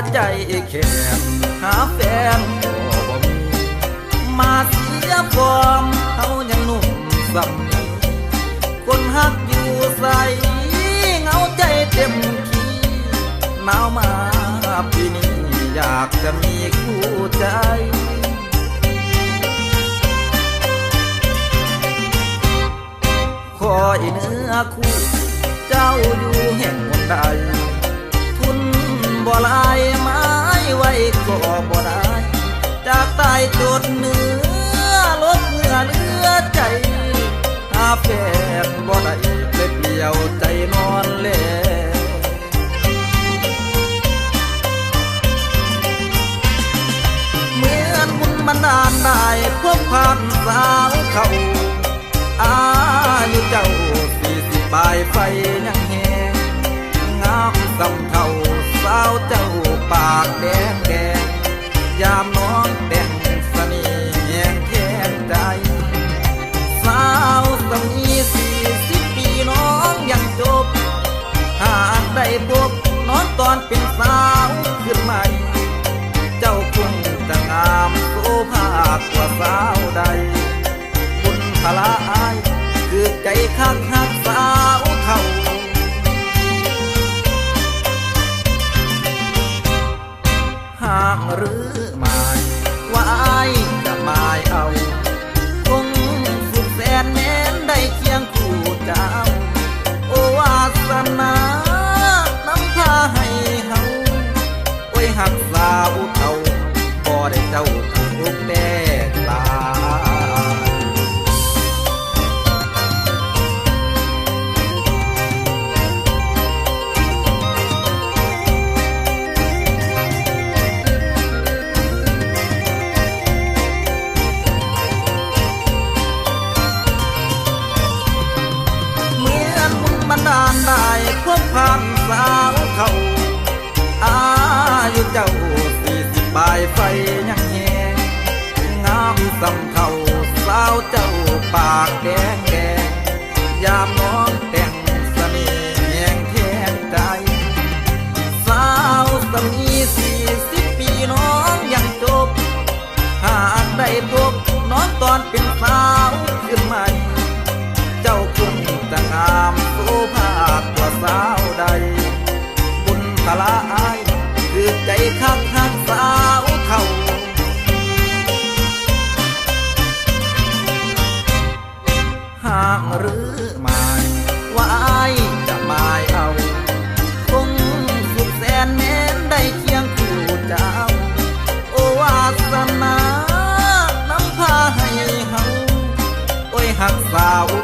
หลือใจแค่หาแฟนก็บ่มีมาเสียฟอมเขายังหนุ่มสัมนีคนหักอยู่ใสเงาใจเต็มทีหนาวมาปีนี้อยากจะมีคู่ใจคอยเนื้อคู่ เจ้าอยู่แห่งหนใด บ่ลายไม้ไว้ก็บ่ได้จากใต้จดเนื้อลดเหงื่อเหลือใจหาแฟนบ่ได้เลยเปลี่ยวใจนอนแลเหมือนบุญบันดาลได้พบผ่านสาวเขาอายุเจ้าสี่สิบปลายไฟาวเจ้าปากแดงแดงยามน้องแดงสนีแหงแค้นใจ สาวสมีสี่สิบปีน้องยังจบ หากได้พบน้องตอนเป็นสาวขึ้นใหม่ เจ้าคงจะงามโสภากว่าสาวใดบุญพลาอายคือใจข้างหัก เจ้าทุกแน่ตายเหมือนบุญบันดาลได้พบผ่านสาวเขาอายุเจ้าสี่สิบปลายไฟยัง สำเทาสาวเจ้าปากแดงแดงยามน้องแต่งเสน่ห์แหงแทนใจ สาวสมีสี่สิบปีน้องยังจบ หากได้พบน้องตอนเป็นสาวขึ้นใหม่ เจ้าคงจะงามโสภากว่าสาว arrasar